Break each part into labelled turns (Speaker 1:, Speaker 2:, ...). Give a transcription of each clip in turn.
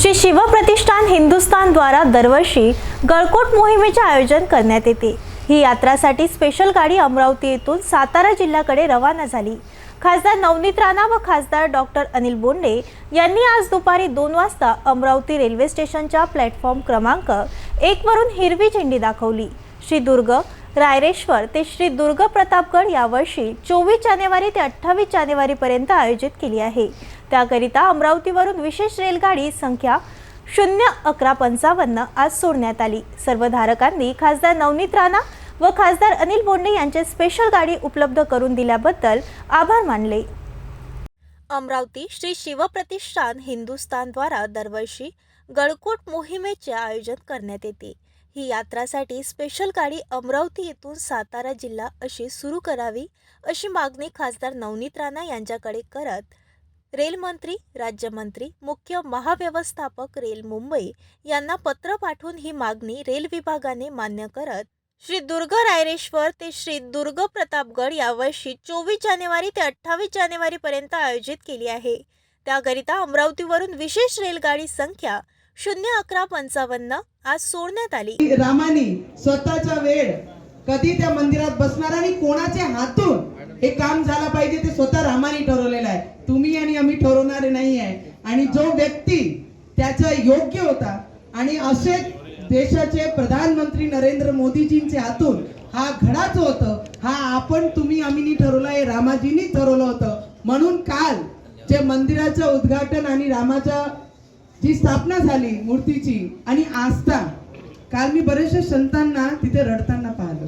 Speaker 1: श्री शिवप्रतिष्ठान हिंदुस्थान द्वारा दरवर्षी गळकोट मोहिमेचे आयोजन करण्यात येते. ही यात्रासाठी स्पेशल गाडी अमरावती येथून सातारा जिल्ह्याकडे रवाना झाली. खासदार नवनीत राणा व खासदार डॉक्टर अनिल बोंडे यांनी आज दुपारी दोन वाजता अमरावती रेल्वे स्टेशनच्या प्लॅटफॉर्म क्रमांक एकवरून हिरवी झेंडी दाखवली. श्री दुर्ग रायरेश्वर ते श्री दुर्ग प्रतापगड यावर्षी चोवीस जानेवारी ते अठ्ठावीस जानेवारीपर्यंत आयोजित केली आहे. त्याकरिता अमरावतीवरून विशेष रेलगाडी संख्या शून्य अकरा पंचावन्न आज सोडण्यात आली. सर्व धारकांनी खासदार नवनीत राणा व खासदार अनिल बोंडे यांचे स्पेशल गाडी उपलब्ध करून दिल्याबद्दल आभार मानले. अमरावती श्री शिवप्रतिष्ठान हिंदुस्थानद्वारा दरवर्षी गडकोट मोहिमेचे आयोजन करण्यात येते. ही यात्रासाठी स्पेशल गाडी अमरावती येथून सातारा जिल्हा अशी सुरू करावी अशी मागणी खासदार नवनीत राणा यांच्याकडे करत रेलमंत्री राज्यमंत्री मुख्य महाव्यवस्थापक रेल मुंबई यांना पत्र पाठवून ही मागणी रेल विभागाने मान्य करत श्री दुर्ग रायरेश्वर ते श्री दुर्ग प्रतापगड यावर्षी चोवीस जानेवारी ते अठ्ठावीस जानेवारीपर्यंत आयोजित केली आहे. त्याकरिता अमरावतीवरून विशेष रेलगाडी संख्या शून्य अकरा पंचावन्न आज सोडण्यात आली.
Speaker 2: रामाने स्वतःचा वेळ कधी त्या मंदिरात बसणार आणि कोणाच्या हातून हे काम झालं पाहिजे ते स्वतः रामाने ठरवलेलं आहे. तुम्ही आणि आम्ही ठरवणारे नाही आहे. आणि जो व्यक्ती त्याचा योग्य होता आणि असे देशाचे प्रधानमंत्री नरेंद्र मोदीजींच्या हातून हा घडाच होतं हा आपण तुम्ही आम्ही ठरवला हे रामाजींनी ठरवलं होतं. म्हणून काल जे मंदिराचं उद्घाटन आणि रामाच्या जी स्थापना झाली मूर्तीची आणि आस्था. काल मी बरेचशा संतांना तिथे रडताना पाहिलं.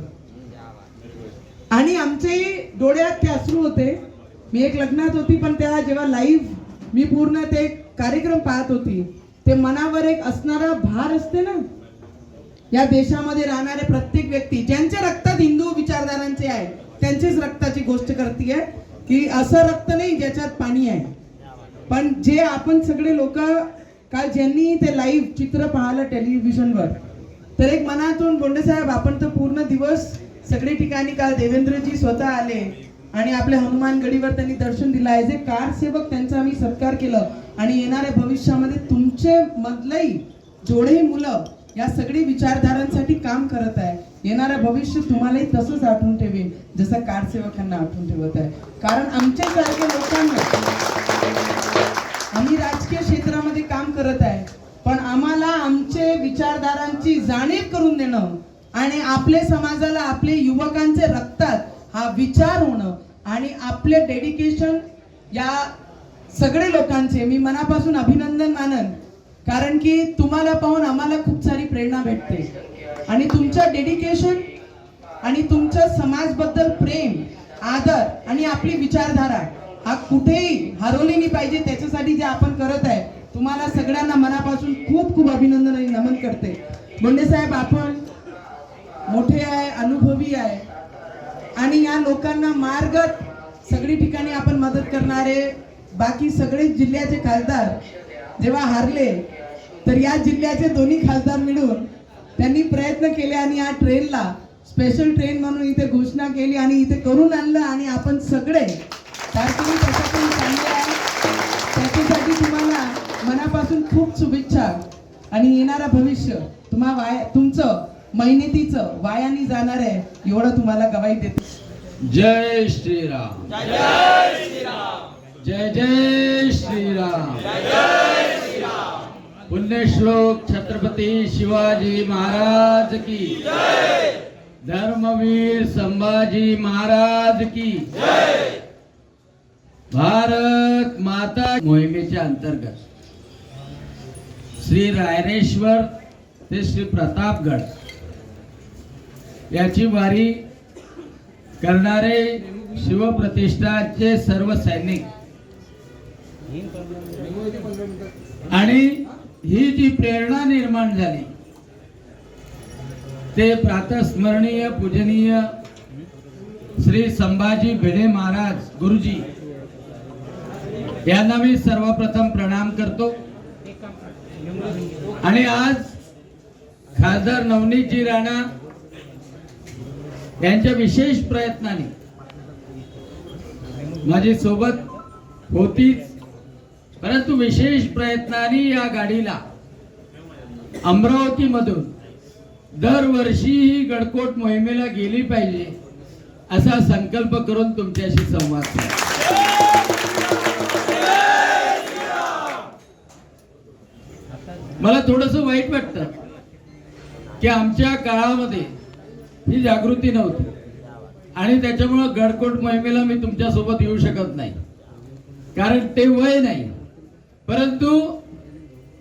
Speaker 2: आणि आमचे डोळ्यात ते अश्रू होते. मी एक लग्नात होती पण त्या जेव्हा लाईव्ह मी पूर्ण ते कार्यक्रम पाहत होती ते मनावर एक असणारा भार असते ना? या देशामध्ये राहणारे प्रत्येक व्यक्ती ज्यांच्या रक्तात हिंदू विचारधारांचे आहे त्यांचेच रक्ताची गोष्ट करते की असं रक्त नाही ज्याच्यात पाणी आहे. पण जे आपण सगळे लोक काल ज्यांनी ते लाईव्ह चित्र पाहिलं टेलिव्हिजनवर तर एक मनातून बोंडे साहेब आपण तर पूर्ण दिवस सगळे ठिकाणी काल देवेंद्रजी स्वतः आले आणि आपल्या हनुमान गडीवर त्यांनी दर्शन दिलं. आहे जे कार सेवक त्यांचा आम्ही सत्कार केलं आणि येणाऱ्या भविष्यामध्ये तुमचे मधलंही जोडे मुलं या सगळी विचारधारांसाठी काम करत आहे. येणारं भविष्य तुम्हालाही तसंच आठवून ठेवेल जसं कार सेवकांना आठवून ठेवत आहे. कारण आमच्यासारख्या लोकांना जाणीव करून देणं आणि आपले समाजाला आपले युवकांचे रक्तात हा विचार होणं आणि आपले डेडिकेशन या सगळे लोकांचे मी मनापासून अभिनंदन मानन. कारण की तुम्हाला पाहून आम्हाला खूप सारी प्रेरणा भेटते. आणि तुमचं डेडिकेशन आणि तुमचं समाजबद्दल प्रेम आदर आणि आपली विचारधारा हा कुठेही हरवली नाही पाहिजे त्याच्यासाठी जे आपण करत आहे तुम्हाला सगळ्यांना मनापासून खूप खूप अभिनंदन आणि नमन करते. मुंडे साहेब आपण मोठे आहे अनुभवी आहे. आणि या लोकांना मार्गत सगळी ठिकाणी आपण मदत करणारे बाकी सगळे जिल्ह्याचे खासदार जेव्हा हारले तर या जिल्ह्याचे दोन्ही खासदार मिळून त्यांनी प्रयत्न केले आणि या ट्रेनला स्पेशल ट्रेन म्हणून इथे घोषणा केली आणि इथे करून आणलं आणि आपण सगळे कारकिर्दी त्याच्यातून चांगले आहे. त्याच्यासाठी तुम्हाला मनापासून खूप शुभेच्छा आणि येणारा भविष्य. तुम्हा वाय तुमचं मेहनतीचं वायाने जाणार आहे एवढं तुम्हाला गवाई देते.
Speaker 3: जय श्रीराम. जय जय श्रीराम. पुण्यश्लोक छत्रपती शिवाजी महाराज की. धर्मवीर संभाजी महाराज की. भारत माता मोहिमेच्या अंतर्गत श्री रायरेश्वर ते श्री प्रतापगड. याची वारी करणारे शिवप्रतिष्ठाचे सर्व सैनिक. आणि ही जी प्रेरणा निर्माण झाली ते प्रातस्मरणीय पूजनीय श्री संभाजी भिडे महाराज गुरुजी यांना मी सर्वप्रथम प्रणाम करतो. आणि आज खासदार नवनीतजी राणा यांच्या विशेष प्रयत्नाने माझी सोबत होतीच. परंतु विशेष प्रयत्नाने या गाडीला अमरावतीमधून दरवर्षी ही गडकोट मोहिमेला गेली पाहिजे असा संकल्प करून तुमच्याशी संवाद मला थोडस वाईट वाटतं. की आमच्या काळामध्ये ही जागृती नव्हती. आणि त्याच्यामुळं गडकोट मोहिमेला मी तुमच्यासोबत येऊ शकत नाही. कारण ते वय नाही. परंतु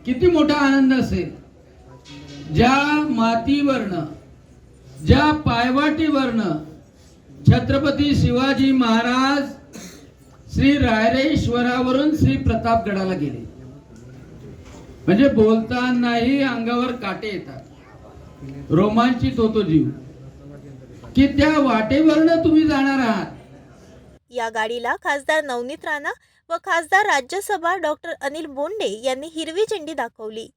Speaker 3: किती मोठा आनंद असेल. ज्या मातीवरनं ज्या पायवाटीवरनं छत्रपती शिवाजी महाराज श्री रायरेश्वरावरून श्री प्रतापगडाला गेले. म्हणजे बोलतानाही अंगावर काटे येतात. रोमांचित होतो जीव. की त्या वाटेवरनं तुम्ही जाणार आहात.
Speaker 1: या गाडीला खासदार नवनीत राणा व खासदार राज्यसभा डॉक्टर अनिल बोंडे यांनी हिरवी झेंडी दाखवली.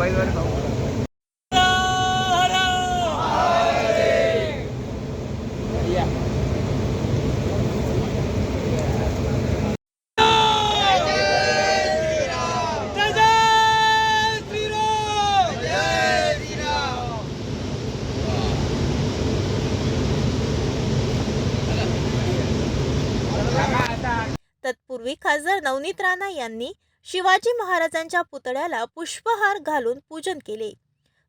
Speaker 4: मोबाईलवर जाऊ.
Speaker 1: तत्पूर्वी खासदार नवनीत राणा यांनी शिवाजी महाराजांच्या पुतळ्याला पुष्पहार घालून पूजन केले.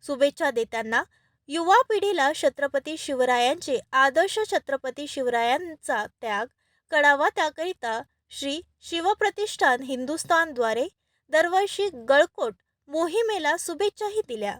Speaker 1: शुभेच्छा देताना युवा पिढीला छत्रपती शिवरायांचे आदर्श छत्रपती शिवरायांचा त्याग कळावा त्याकरिता श्री शिवप्रतिष्ठान हिंदुस्थानद्वारे दरवर्षी गळकोट मोहिमेला शुभेच्छाही दिल्या.